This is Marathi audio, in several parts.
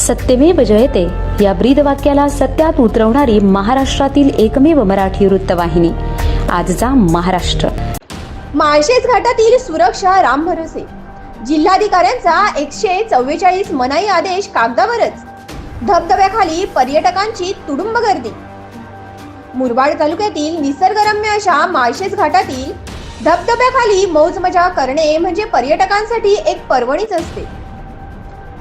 सत्यमेव जयते. या ब्रीद वाक्याला सत्यात उतरवणारी महाराष्ट्रातील एकमेव मराठी वृत्तवाहिनी. आजचा महाराष्ट्र. माळशेज घाटातील सुरक्षा राम भरोसे. जिल्हाधिकाऱ्यांचा एकशे चव्वेचाळीस मनाई आदेश कागदावरच. धबधब्याखाली पर्यटकांची तुडुंब गर्दी. मुरबाड तालुक्यातील निसर्गरम्य अशा माळशेज घाटातील धबधब्याखाली मौज मजा करणे म्हणजे पर्यटकांसाठी एक पर्वणीच असते.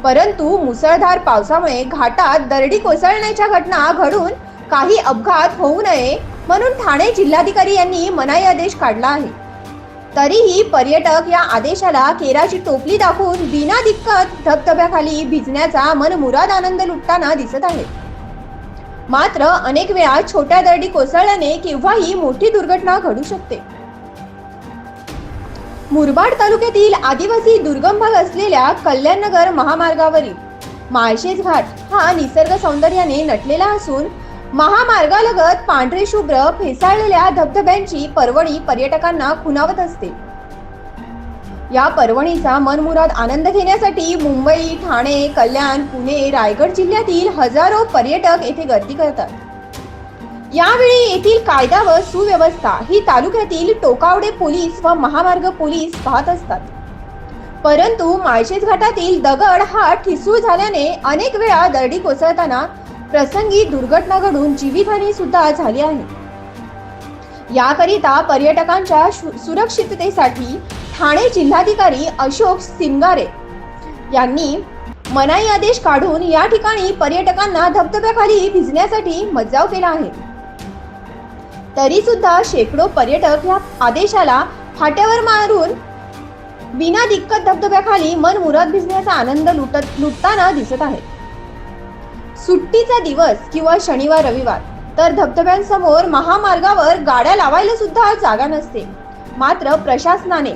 परंतु मुसळधार पावसामुळे घाटात दरडी कोसळण्याच्या घटना घडून काही अपघात होऊ नये म्हणून ठाणे जिल्हाधिकारी यांनी मनाई आदेश काढला आहे. तरीही पर्यटक या आदेशाला केराची टोपली दाखवून बिना दिक्कत धबधब्याखाली भिजण्याचा मनमुराद आनंद लुटताना दिसत आहे. मात्र अनेक वेळा छोट्या दरडी कोसळल्याने केव्हाही मोठी दुर्घटना घडू शकते. मुरबाड तालुक्यातील आदिवासी दुर्गम भाग असलेल्या कल्याणनगर महामार्गावरील माळशेज घाट हा निसर्ग सौंदर्याने नटलेला असून महामार्गालगत पांढरे शुभ्र फेसाळलेल्या धबधब्यांची पर्वणी पर्यटकांना खुणावत असते. या पर्वणीचा मनमुराद आनंद घेण्यासाठी मुंबई ठाणे कल्याण पुणे रायगड जिल्ह्यातील हजारो पर्यटक येथे गर्दी करतात. यावेळी येथील कायदा व सुव्यवस्था ही तालुक्यातील टोकावडे पोलीस व महामार्ग पोलीस पाहत असतात. परंतु माळशेज घाटातील दगड हा ठिसूळ झाल्याने अनेक वेळा दरडी कोसळताना प्रसंगी दुर्घटना घडून जीवितहानी सुद्धा झाली आहे. याकरिता पर्यटकांच्या सुरक्षिततेसाठी ठाणे जिल्हाधिकारी अशोक सिंगारे यांनी मनाई आदेश काढून या ठिकाणी पर्यटकांना धबधब्याखाली भिजण्यासाठी मज्जाव केला आहे. तरी सुद्धा शेकडो पर्यटक या आदेशाला फाट्यावर मारून बिना दिक्कत धबधब्याखाली मन मुराद भिजण्याचा आनंद लुटत लुटताना दिसत आहेत. सुट्टीचा दिवस किंवा शनिवार रविवार तर धबधब्यांसमोर महामार्गावर गाड्या लावायला सुद्धा जागा नसते. मात्र प्रशासनाने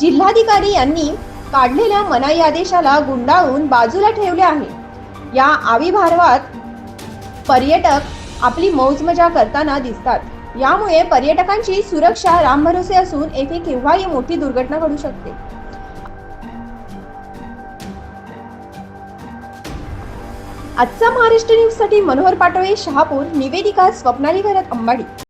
जिल्हाधिकारी यांनी काढलेल्या मनाई आदेशाला गुंडाळून बाजूला ठेवले आहे. या आविर्भावात पर्यटक आपली मौज मजा करताना दिसतात. यामुळे पर्यटकांची सुरक्षा रामभरोसे असून येथे केव्हाही मोठी दुर्घटना घडू शकते. आजचा महाराष्ट्र न्यूजसाठी मनोहर पाटोळे शहापूर निवेदिका स्वप्नाली घरात अंबाडी.